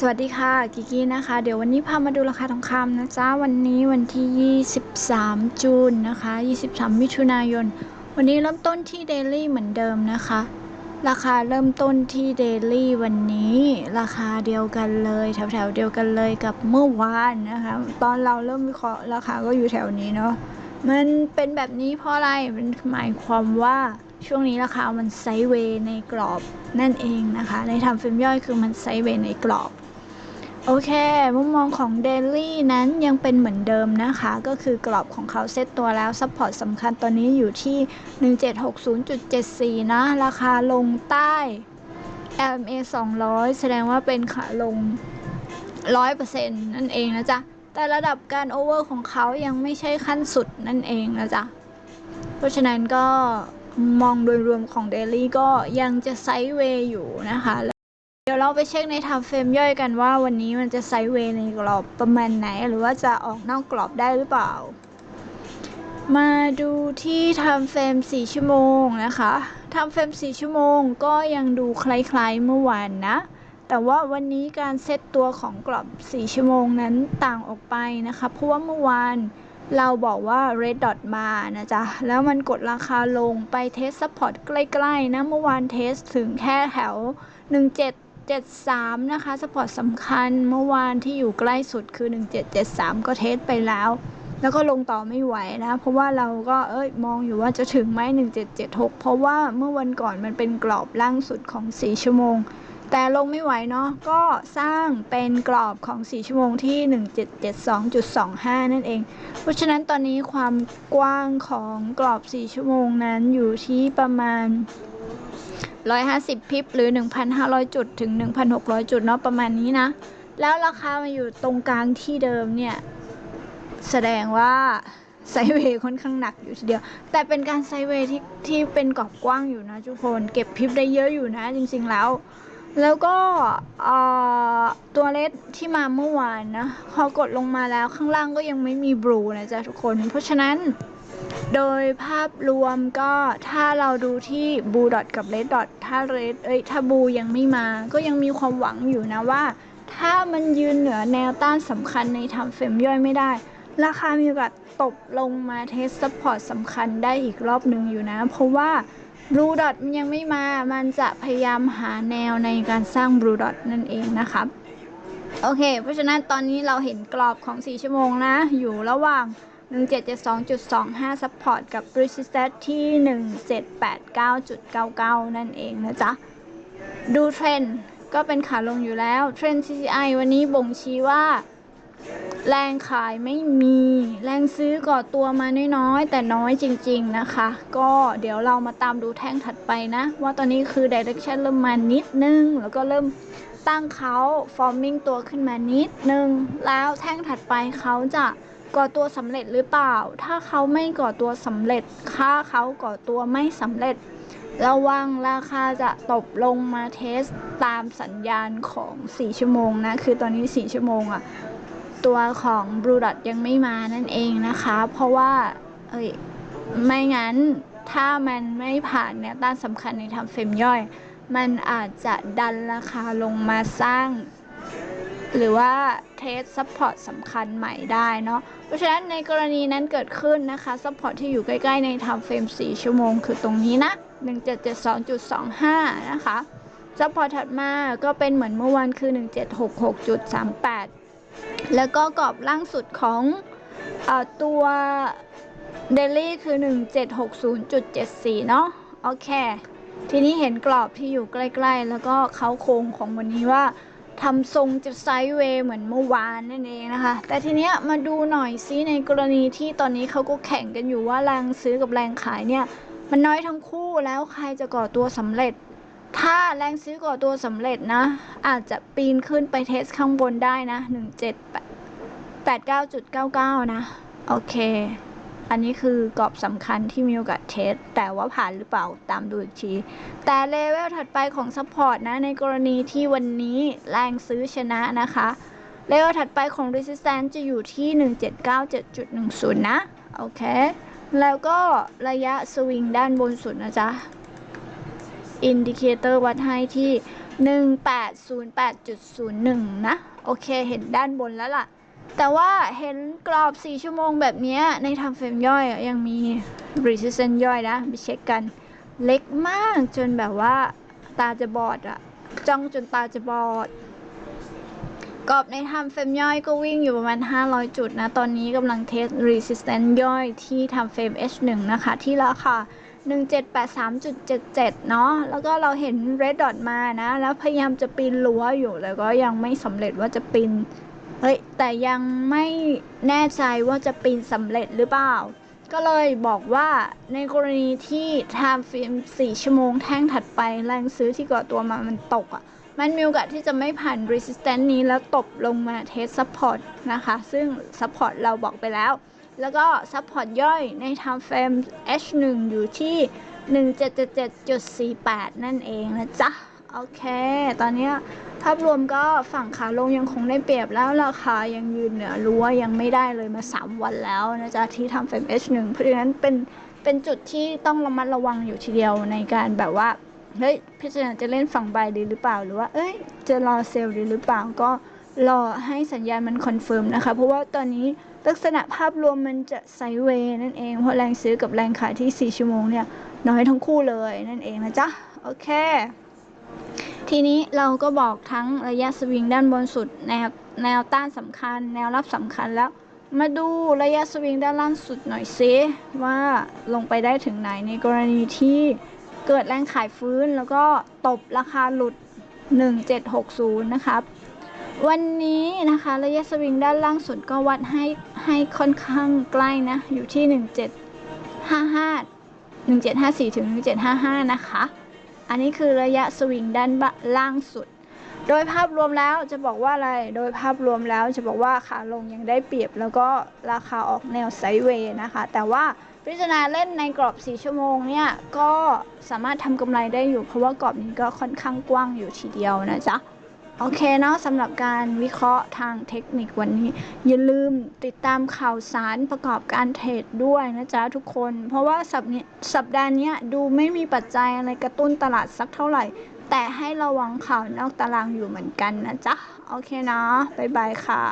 สวัสดีค่ะกิกี้นะคะ เดี๋ยววันนี้พามาดูราคาทองคำนะจ๊ะวันนี้วันที่ 23 จูนนะคะ 23 มิถุนายน วันนี้เริ่มต้นที่เดลี่เหมือนเดิมนะคะ ราคาเริ่มต้นที่เดลี่วันนี้ ราคาเดียวกันเลย แถวๆเดียวกันเลยกับเมื่อวานนะคะ ตอนเราเริ่มวิเคราะห์ราคาก็อยู่แถวนี้เนาะมันเป็นแบบนี้เพราะอะไรมันหมายความว่าช่วงนี้ราคามันไซด์เวย์ในกรอบนั่นเองนะคะ ในทำฟิล์มย่อยคือมันไซด์เวย์ในกรอบ โอเค มุมมองของเดลี่นั้นยังเป็นเหมือนเดิมนะคะ ก็คือกรอบของเขาเซตตัวแล้ว ซัพพอร์ตสำคัญตอนนี้อยู่ที่ 1760.74 นะ ราคาลงใต้ LMA 200 แสดงว่าเป็นขาลง 100%นั่นเองนะจ๊ะ แต่ระดับการโอเวอร์ของเขายังไม่ใช่ขั้นสุดนั่นเองนะจ๊ะ เพราะฉะนั้นก็มองโดยรวมของเดลี่ก็ยังจะไซด์เวย์อยู่นะคะ เดี๋ยวเราไปเช็คในทม์เฟรมย่อยกันว่าวันนี้มันจะไซด์เวย์ในกรอบประมาณไหน หรือว่าจะออกนอกกรอบได้หรือเปล่า มาดูที่ทม์เฟรม 4 ชั่วโมงนะคะทม์เฟรม 4 ชั่วโมงก็ยังดูคล้ายๆเมื่อวานนะ แต่ว่าวันนี้การเซตตัวของกรอบ 4 ชั่วโมงนั้นต่างออกไปนะคะ เพราะว่าเมื่อวานเราบอกว่า red dot มานะจ๊ะ แล้วมันกดราคาลงไปเทสซัพพอร์ตใกล้ ๆ นะ เมื่อวานเทสถึงแค่แถว 1773 นะคะ สปอร์ตสำคัญเมื่อวานที่อยู่ใกล้สุดคือ 1773 ก็เทสไปแล้ว แล้วก็ลงต่อไม่ไหวนะ เพราะว่าเราก็เอ้ยมองอยู่ว่าจะถึงไหม1776 เพราะว่าเมื่อวันก่อนมันเป็นกรอบล่างสุดของ 4 ชั่วโมง แต่ลงไม่ไหวเนาะก็สร้างเป็นกรอบของ 4 ชั่วโมงที่ 1772.25 นั่นเอง เพราะฉะนั้นตอนนี้ความกว้างของกรอบ 4 ชั่วโมงนั้นอยู่ที่ประมาณ 150 พิบหรือ 1,500 จุดถึง 1,600 จุดเนาะประมาณนี้นะ แล้วราคามาอยู่ตรงกลางที่เดิมเนี่ย แสดงว่าไซเวย์ค่อนข้างหนักอยู่ทีเดียว แต่เป็นการไซเวย์ที่ที่เป็นกรอบกว้างอยู่นะทุกคนเก็บพิบได้เยอะอยู่นะจริงๆแล้ว แล้วก็เอ่อตัวเลสที่มาเมื่อวานนะพอกดลงมาแล้วข้างล่างก็ยังไม่มีบลูนะจ๊ะทุกคน เพราะฉะนั้น โดยภาพรวมก็ถ้าเราดูที่บูดอทกับเลดดอทถ้าเรดเอ้ยถ้าบูยังไม่มา ก็ยังมีความหวังอยู่นะว่า ถ้ามันยืนเหนือแนวต้านสำคัญในทำเฟรมย่อยไม่ได้ ราคามีโอกาสตกลงมาเทสซัพพอร์ตสำคัญได้อีกรอบหนึ่งอยู่นะ เพราะว่าบลูดอทมันยังไม่มา มันจะพยายามหาแนวในการสร้างบลูดอทนั่นเองนะครับ โอเค เพราะฉะนั้นตอนนี้เราเห็นกรอบของ 4 ชั่วโมงนะ อยู่ระหว่าง 1772.25 support กับ resistance ที่ 1789.99 นั่นเองนะจ๊ะ ดูเทรนด์ก็เป็นขาลงอยู่แล้ว เทรนด์ CCI วันนี้บ่งชี้ว่า แรงขายไม่มี แรงซื้อก่อตัวมาน้อยๆ แต่น้อยจริงๆนะคะ ก็เดี๋ยวเรามาตามดูแท่งถัดไปนะ ว่าตอนนี้คือ direction เริ่มมานิดนึง แล้วก็เริ่มตั้งเขา forming ตัวขึ้นมานิดนึง แล้วแท่งถัดไปเขาจะ ก่อตัวสำเร็จหรือเปล่า ถ้าเขาไม่ก่อตัวสำเร็จ ค่าเขาก่อตัวไม่สำเร็จ ระวังราคาจะตบลงมาเทสตามสัญญาณของ 4 ชั่วโมงนะ คือตอนนี้ 4 ชั่วโมงอะตัวของ Blue Dot ยังไม่มานั่นเองนะคะ เพราะว่าเอ้ยไม่งั้นถ้ามันไม่ผ่านแนวต้านสำคัญในทำเฟรมย่อย มันอาจจะดันราคาลงมาสร้าง หรือว่าเทสซัพพอร์ตสำคัญใหม่ได้เนาะ เพราะฉะนั้นในกรณีนั้นเกิดขึ้นนะคะซัพพอร์ตที่อยู่ใกล้ๆในทำเฟรม 4 ชั่วโมง คือตรงนี้นะ 1772.25 นะคะซัพพอร์ตถัดมาก็เป็นเหมือนเมื่อวานคือ 1766.38 แล้วก็กรอบล่างสุดของอตัวเดลี่คือ 1760.74 เนาะโอเค ทีนี้เห็นกรอบที่อยู่ใกล้ ๆ แล้วก็เขาโครงของวันนี้ว่า ทำทรงจะไซด์เวย์เหมือนเมื่อวานนั่นเองนะคะ แต่ทีเนี้ยมาดูหน่อยซิในกรณีที่ตอนนี้เขาก็แข่งกันอยู่ว่าแรงซื้อกับแรงขายเนี่ย มันน้อยทั้งคู่แล้วใครจะก่อตัวสำเร็จ ถ้าแรงซื้อก่อตัวสำเร็จนะ อาจจะปีนขึ้นไปเทสข้างบนได้นะ 1789.99 นะ โอเค อันนี้คือกรอบสำคัญที่มีโอกาสเทส แต่ว่าผ่านหรือเปล่าตามดูอีกที แต่เลเวลถัดไปของซัพพอร์ตนะ ในกรณีที่วันนี้แรงซื้อชนะนะคะ เลเวลถัดไปของ resistance จะอยู่ที่ 1797.10 นะ โอเค แล้วก็ระยะสวิงด้านบนสุดนะจ๊ะ อินดิเคเตอร์วัดให้ที่ 1808.01 นะ โอเค เห็นด้านบนแล้วล่ะ แต่ว่าเห็นกรอบ 4 ชั่วโมงแบบนี้ในทำเฟรมย่อยยังมี resistance ย่อยนะ ไปเช็คกันเล็กมากจนแบบว่าตาจะบอดอะจ้องจนตาจะบอด กรอบในทำเฟรมย่อยก็วิ่งอยู่ประมาณ 500 จุดนะ ตอนนี้กำลังเทส resistance ย่อยที่ทำเฟรม H1 นะคะ ที่ราคา1783.77 เนาะ แล้วก็เราเห็น red dot มานะ แล้วพยายามจะปีนรั้วอยู่ แล้วก็ยังไม่สำเร็จว่าจะปีน เฮ้ย แต่ยังไม่แน่ใจว่าจะปีนสำเร็จหรือเปล่า ก็เลยบอกว่าในกรณีที่ time frame 4ชั่วโมงแท่งถัดไปแรงซื้อที่ก่อตัวมามันตกอะ่ะ มันมีโอกาสที่จะไม่ผ่าน resistance นี้แล้วตบลงมา test support นะคะ ซึ่ง support เราบอกไปแล้ว แล้วก็ support ย่อยใน time frame H1 อยู่ที่ 1777.48 นั่นเองนะจ๊ะ โอเค ตอนนี้ภาพรวมก็ฝั่งขาลงยังคงได้เปรียบแล้วราคายังยืนเหนือรั้วยังไม่ได้เลยมา 3 วันแล้วนะจ๊ะที่ทำเฟรม H1 เพราะฉะนั้นเป็นเป็นจุดที่ต้องระมัดระวังอยู่ทีเดียวในการแบบว่าเฮ้ยพิจารณาจะเล่นฝั่งบายดีหรือเปล่า หรือว่าเอ้ยจะรอเซลล์ดีหรือเปล่าก็รอให้สัญญาณมันคอนเฟิร์มนะคะ เพราะว่าตอนนี้ลักษณะภาพรวมมันจะไซเวย์นั่นเอง เพราะแรงซื้อกับแรงขายที่ 4 ชั่วโมงเนี่ย น้อยทั้งคู่เลยนั่นเองนะจ๊ะ โอเค ทีนี้เราก็บอกทั้งระยะสวิงด้านบนสุด แนวแนวต้านสำคัญ แนวรับสำคัญแล้ว มาดูระยะสวิงด้านล่างสุดหน่อยซิว่าลงไปได้ถึงไหนในกรณีที่เกิดแรงขายฟื้นแล้วก็ตบราคาหลุด 1760 นะครับ วันนี้นะคะระยะสวิงด้านล่างสุดก็วัดให้ให้ค่อนข้างใกล้นะ อยู่ที่ 1755 1754ถึง1755 นะคะ อันนี้คือระยะสวิงด้านล่างสุด โดยภาพรวมแล้วจะบอกว่าอะไร โดยภาพรวมแล้วจะบอกว่าขาลงยังได้เปรียบ แล้วก็ราคาออกแนวไซด์เวย์นะคะ แต่ว่าพิจารณาเล่นในกรอบ 4 ชั่วโมงเนี่ย ก็สามารถทำกำไรได้อยู่ เพราะว่ากรอบนี้ก็ค่อนข้างกว้างอยู่ทีเดียวนะจ๊ะ โอเคเนาะสำหรับการวิเคราะห์ทางเทคนิควันนี้ อย่าลืมติดตามข่าวสารประกอบการเทรดด้วยนะจ๊ะทุกคน เพราะว่าสัปนี้สัปดาห์นี้ดูไม่มีปัจจัยอะไรกระตุ้นตลาดสักเท่าไหร่ แต่ให้ระวังข่าวนอกตารางอยู่เหมือนกันนะจ๊ะ โอเคเนาะบ๊ายบายค่ะ